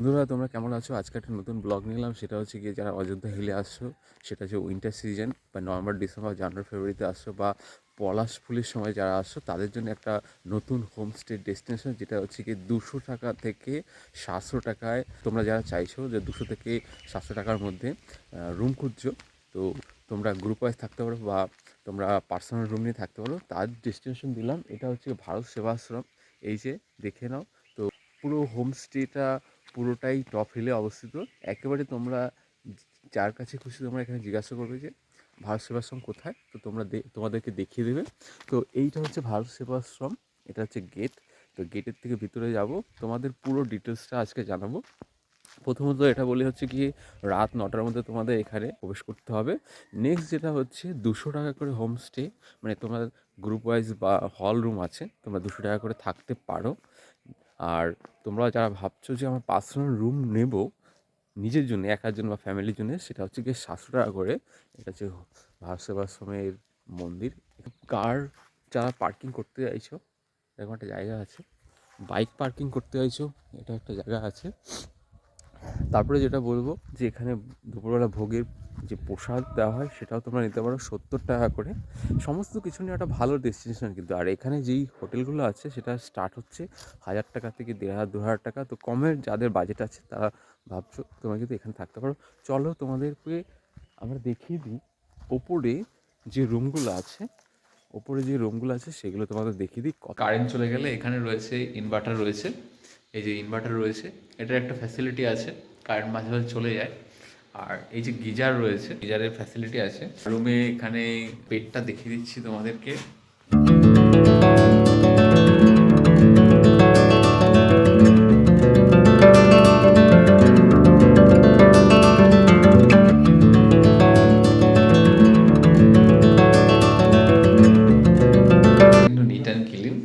বন্ধুরা, তোমরা কেমন আছো? আজকে একটা নতুন ব্লগ নিলাম। সেটা হচ্ছে গিয়ে যারা অযোধ্যা হিলে আসছো, সেটা হচ্ছে উইন্টার সিজন বা নভেম্বর ডিসেম্বর জানুয়ারি ফেব্রুয়ারিতে আসছো বা পলাশ ফুলের সময় যারা আসছো, তাদের জন্য একটা নতুন হোমস্টে ডেস্টিনেশন যেটা হচ্ছে কি দুশো টাকা থেকে সাতশো টাকায়। তোমরা যারা চাইছো যে দুশো থেকে সাতশো টাকার মধ্যে রুম খুঁজছো, তো তোমরা গ্রুপ ওয়াইজ থাকতে পারো বা তোমরা পার্সোনাল রুম নিয়ে থাকতে পারো। তার ডেস্টিনেশন দিলাম, এটা হচ্ছে ভারত সেবাশ্রম। এই যে, দেখে নাও, তো পুরো হোমস্টেটা পুরোটাই টপ হিলে অবস্থিত। একেবারে তোমরা যার কাছে খুশি তোমরা এখানে জিজ্ঞাসা করবে যে, ভারত সেবাশ্রম কোথায়? তো তোমরা তোমাদেরকে দেখিয়ে দেবে। তো এইটা হচ্ছে ভারত সেবাশ্রম এটা হচ্ছে গেট তো গেটের থেকে ভিতরে যাব। তোমাদের পুরো ডিটেলসটা আজকে জানাব। প্রথমত এটা বলে হচ্ছে কি রাত নটার মধ্যে তোমাদের এখানে প্রবেশ করতে হবে। নেক্সট যেটা হচ্ছে, দুশো টাকা করে হোমস্টে মানে তোমার গ্রুপ ওয়াইজ বা হল রুম আছে, তোমরা দুশো টাকা করে থাকতে পারো। আর তোমরা যারা ভাবছ যে আমার পার্সোনাল রুম নেব, নিজের জন্য, একার জন্য বা ফ্যামিলির জন্য, সেটা হচ্ছে গিয়ে সাতশো টাকা করে। এটা হচ্ছে ভারত সেবাশ্রমের মন্দির। কার যারা পার্কিং করতে চাইছো, এরকম একটা জায়গা আছে। বাইক পার্কিং করতে চাইছো, এটা একটা জায়গা আছে। তারপরে যেটা বলব যে এখানে দুপুরবেলা ভোগের যে প্রসাদ দেওয়া হয় সেটাও তোমরা নিতে পারো সত্তর টাকা করে। সমস্ত কিছু নিয়ে একটা ভালো ডেস্টিনেশন কিন্তু। আর এখানে যেই হোটেলগুলো আছে সেটা স্টার্ট হচ্ছে হাজার টাকা থেকে দেড় হাজার, দু হাজার টাকা। তো কমের যাদের বাজেট আছে তারা ভাবছ তোমরা কিন্তু এখানে থাকতে পারো। চলো তোমাদেরকে আমরা দেখিয়ে দিই ওপরে যে রুমগুলো আছে, ওপরে যে রুমগুলো আছে সেগুলো তোমাদের দেখিয়ে দিই। কারেন্ট চলে গেলে এখানে রয়েছে ইনভার্টার রয়েছে। এই যে ইনভার্টার রয়েছে, এটার একটা ফ্যাসিলিটি আছে। কারেন্ট মাঝে মাঝে চলে যায়। আর এই যে গিজার রয়েছে, গিজারের ফ্যাসিলিটি আছে। রুমে এখানে পেটটা দেখিয়ে দিচ্ছি তোমাদেরকে। Neat and clean